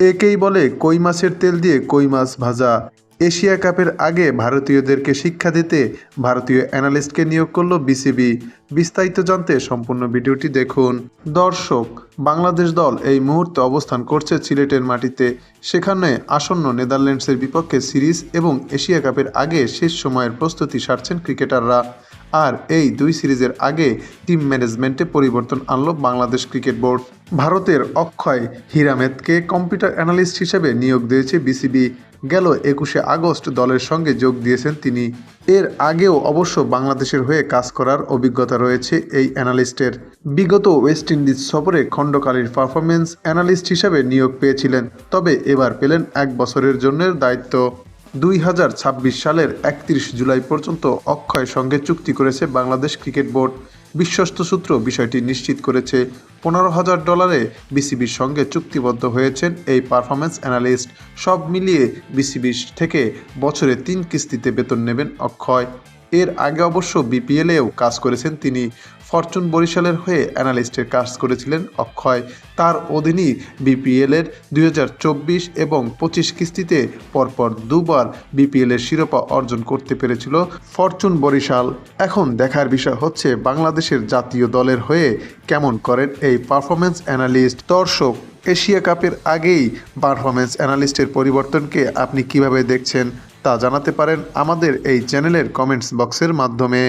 একেই বলে কই মাছের তেল দিয়ে কই মাছ ভাজা। এশিয়া কাপের আগে ভারতীয়দেরকে শিক্ষা দিতে ভারতীয় অ্যানালিস্টকে নিয়োগ করল বিসিবি। বিস্তারিত জানতে সম্পূর্ণ ভিডিওটি দেখুন। দর্শক, বাংলাদেশ দল এই মুহূর্তে অবস্থান করছে সিলেটের মাটিতে। সেখানে আসন্ন নেদারল্যান্ডসের বিপক্ষে সিরিজ এবং এশিয়া কাপের আগে শেষ সময়ের প্রস্তুতি সারছেন ক্রিকেটাররা। আর এই দুই সিরিজের আগে টিম ম্যানেজমেন্টে পরিবর্তন আনলো বাংলাদেশ ক্রিকেট বোর্ড। ভারতের অক্ষয় হিরামেতকে কম্পিউটার অ্যানালিস্ট হিসেবে নিয়োগ দিয়েছে বিসিবি। গেল একুশে আগস্ট দলের সঙ্গে যোগ দিয়েছেন তিনি। এর আগেও অবশ্য বাংলাদেশের হয়ে কাজ করার অভিজ্ঞতা রয়েছে এই অ্যানালিস্টের। বিগত ওয়েস্ট ইন্ডিজ সফরে খণ্ডকালীর পারফরমেন্স অ্যানালিস্ট হিসেবে নিয়োগ পেয়েছিলেন, তবে এবার পেলেন এক বছরের জন্য দায়িত্ব। দুই হাজার ছাব্বিশ সালের একত্রিশ জুলাই পর্যন্ত অক্ষয়ের সঙ্গে চুক্তি করেছে বাংলাদেশ ক্রিকেট বোর্ড। বিশ্বস্ত সূত্র বিষয়টি নিশ্চিত করেছে, পনেরো হাজার ডলারে বিসিবির সঙ্গে চুক্তিবদ্ধ হয়েছেন এই পারফরমেন্স অ্যানালিস্ট। সব মিলিয়ে বিসিবির থেকে বছরে তিন কিস্তিতে বেতন নেবেন অক্ষয়। এর আগে অবশ্য বিপিএলেও কাজ করেছেন তিনি। ফরচুন বরিশালের হয়ে অ্যানালিস্টের কাজ করেছিলেন অক্ষয়। তার অধীনেই বিপিএলের দুই হাজার চব্বিশ এবং পঁচিশ কিস্তিতে পরপর দুবার বিপিএলের শিরোপা অর্জন করতে পেরেছিল ফরচুন বরিশাল। এখন দেখার বিষয় হচ্ছে বাংলাদেশের জাতীয় দলের হয়ে কেমন করেন এই পারফরমেন্স অ্যানালিস্ট দর্শক এশিয়া কাপের আগেই পারফরমেন্স অ্যানালিস্টের পরিবর্তনকে আপনি কীভাবে দেখছেন তা জানাতে পারেন আমাদের এই চ্যানেলের কমেন্টস বক্সের মাধ্যমে।